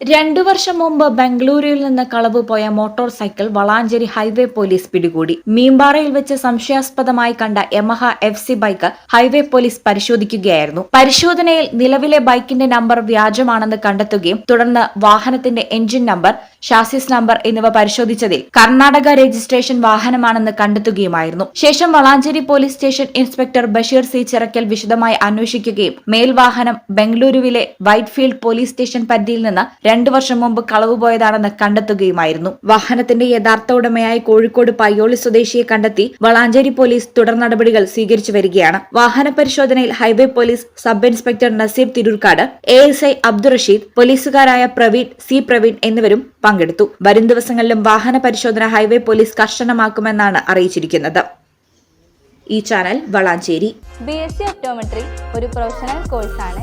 രണ്ടു വർഷം മുമ്പ് ബംഗളൂരുവിൽ നിന്ന് കളവ് പോയ motor cycle Valanchery highway police പിടികൂടി. മീമ്പാറയിൽ വെച്ച് സംശയാസ്പദമായി കണ്ട Yamaha F C bike highway police പരിശോധിക്കുകയായിരുന്നു. പരിശോധനയിൽ നിലവിലെ ബൈക്കിന്റെ നമ്പർ വ്യാജമാണെന്ന് കണ്ടെത്തുകയും തുടർന്ന് വാഹനത്തിന്റെ എഞ്ചിൻ നമ്പർ ഷാസിസ് നമ്പർ എന്നിവ പരിശോധിച്ചതിൽ കർണാടക രജിസ്ട്രേഷൻ വാഹനമാണെന്ന് കണ്ടെത്തുകയുമായിരുന്നു. ശേഷം Valanchery police station inspector Basheer C Chirakkal വിശദമായി അന്വേഷിക്കുകയും മേൽവാഹനം ബംഗളൂരുവിലെ വൈറ്റ്ഫീൽഡ് പോലീസ് സ്റ്റേഷൻ പരിധിയിൽ നിന്ന് രണ്ടു വർഷം മുമ്പ് കളവുപോയതാണെന്ന് കണ്ടെത്തുകയുമായിരുന്നു. വാഹനത്തിന്റെ യഥാർത്ഥ ഉടമയായ കോഴിക്കോട് പയ്യോളി സ്വദേശിയെ കണ്ടെത്തി വളാഞ്ചേരി പോലീസ് തുടർ നടപടികൾ സ്വീകരിച്ചു വരികയാണ്. വാഹന പരിശോധനയിൽ highway police sub inspector Naseer Tirurkkad A S I Abdul Rasheed പോലീസുകാരായ Praveen C Praveen എന്നിവരും പങ്കെടുത്തു. വരും ദിവസങ്ങളിലും വാഹന പരിശോധന ഹൈവേ പോലീസ് കർശനമാക്കുമെന്നാണ് അറിയിച്ചിരിക്കുന്നത്. ഈ channel Valanchery. B S C ഒരു പ്രൊഫഷണൽ കോഴ്സാണ്.